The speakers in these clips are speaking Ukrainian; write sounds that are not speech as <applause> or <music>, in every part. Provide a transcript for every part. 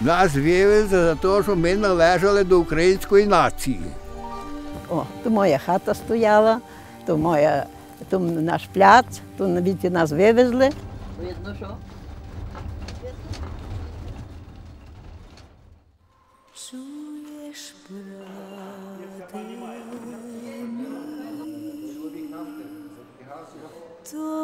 Нас вивезли за те, що ми належали до української нації. О, то моя хата стояла, то моя, то наш пляц, то навіть нас вивезли. Видно, що? Чуєш, брате,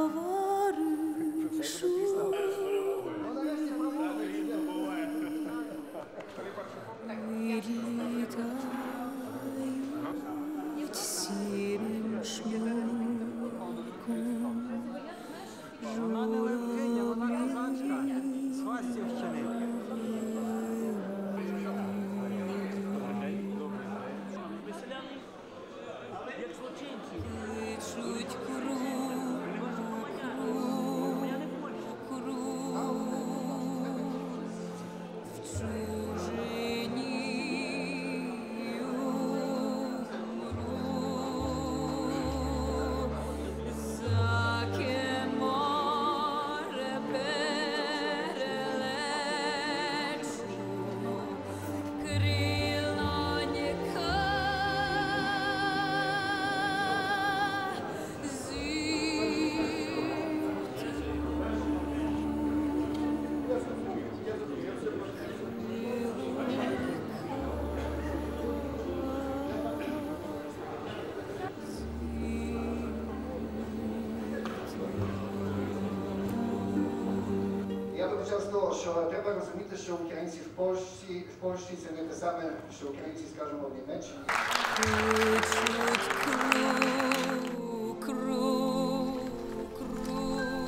Я би почав з що треба розуміти, що українці в Польщі, в Польщі це не те саме, що українці, скажімо, в Німеччині.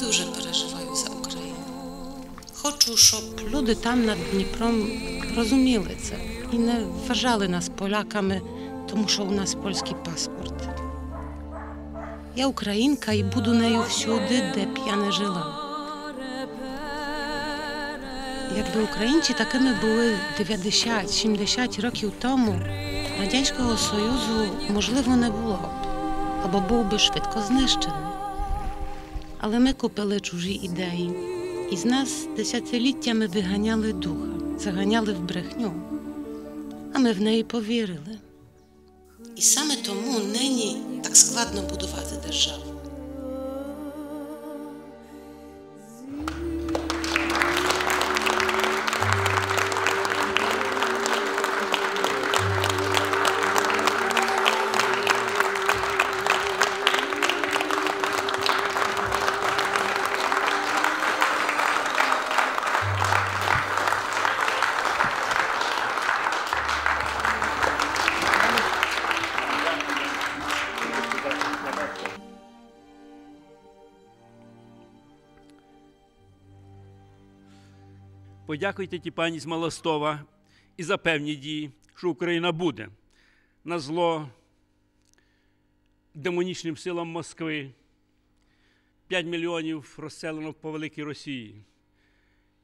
Дуже переживаю за Україну. Хочу, щоб люди там над Дніпром розуміли це і не вважали нас поляками, тому що у нас польський паспорт. Я українка і буду нею всюди, де б я не жила. Якби українці такими були 90-70 років тому, Радянського Союзу можливо не було б, або був би швидко знищений. Але ми купили чужі ідеї, і з нас десятиліттями виганяли духа, заганяли в брехню, а ми в неї повірили. І саме тому нині так складно будувати державу. Подякуйте ті пані з Малостова і за певні дії, що Україна буде на зло демонічним силам Москви. 5 мільйонів розселено по великій Росії.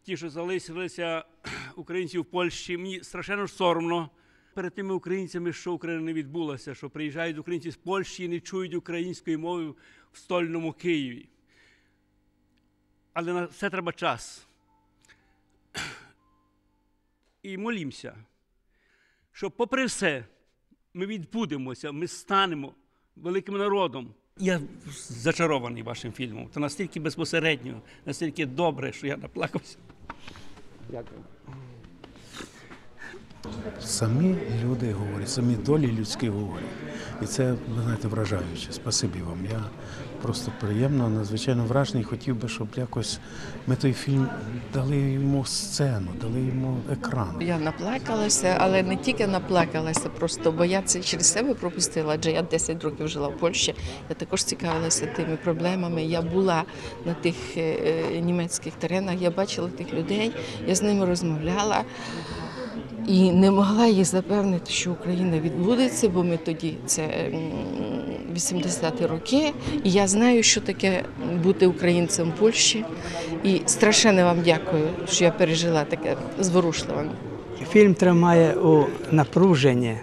Ті, що залишилися <clears throat> українці в Польщі, мені страшенно соромно перед тими українцями, що Україна не відбулася, що приїжджають українці з Польщі і не чують української мови в стольному Києві. Але на це треба час. І молімося, що, попри все, ми відбудемося, ми станемо великим народом. Я зачарований вашим фільмом. Це настільки безпосередньо, настільки добре, що я наплакався. Дякую. Самі люди говорять, самі долі людські говорять. І це, ви знаєте, вражаюче. Спасибі вам. Я просто приємно, надзвичайно вражений. Хотів би, щоб якось ми той фільм дали йому сцену, дали йому екран. Я наплакалася, але не тільки наплакалася, просто бо я це через себе пропустила, адже я 10 років жила в Польщі. Я також цікавилася тими проблемами. Я була на тих е, е, німецьких теренах, я бачила тих людей, я з ними розмовляла. І не могла їх запевнити, що Україна відбудеться, бо ми тоді це 80-ті роки. І я знаю, що таке бути українцем в Польщі. І страшенно вам дякую, що я пережила таке зворушливе. Фільм тримає у напруженні,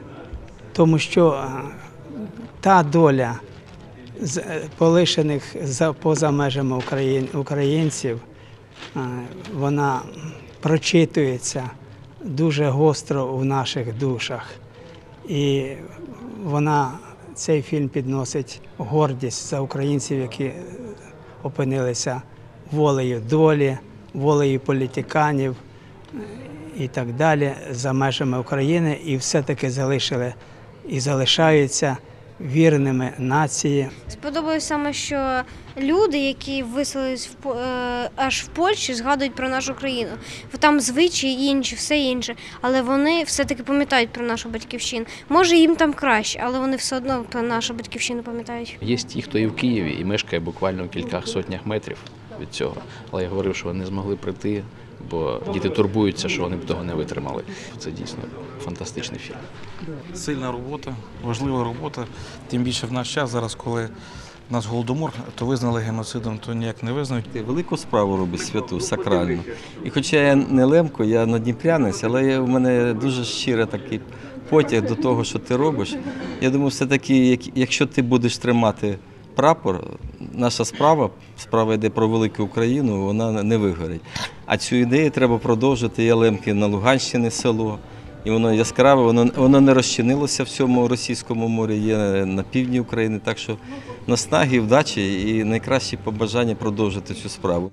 тому що та доля е, полишених поза межами українців, вона прочитується дуже гостро в наших душах. І вона цей фільм підносить гордість за українців, які опинилися волею долі, волею політиканів і так далі за межами України, і все-таки залишили і залишаються вірними нації. Сподобалось саме, що люди, які виселились в По- е, аж в Польщі, згадують про нашу країну. Там звичаї інші, все інше, але вони все-таки пам'ятають про нашу батьківщину. Може, їм там краще, але вони все одно про нашу батьківщину пам'ятають. Є ті, хто і в Києві, і мешкає буквально в кількох сотнях метрів від цього. Але я говорив, що вони змогли прийти, бо діти турбуються, що вони б того не витримали. Це дійсно фантастичний фільм. Сильна робота, важлива робота. Тим більше в наш час зараз, коли у нас голодомор, то визнали геноцидом, то ніяк не визнають. Велику справу робить святу, сакральну. І хоча я не лемко, я надніпрянець, але у мене дуже щирий такий потяг до того, що ти робиш. Я думаю, все-таки, якщо ти будеш тримати прапор, наша справа, справа йде про велику Україну, вона не вигорить. А цю ідею треба продовжити. Є на Луганщині село. І воно яскраве, воно, воно не розчинилося в цьому російському морі, є на півдні України. Так що наснаги, вдачі і найкращі побажання продовжити цю справу.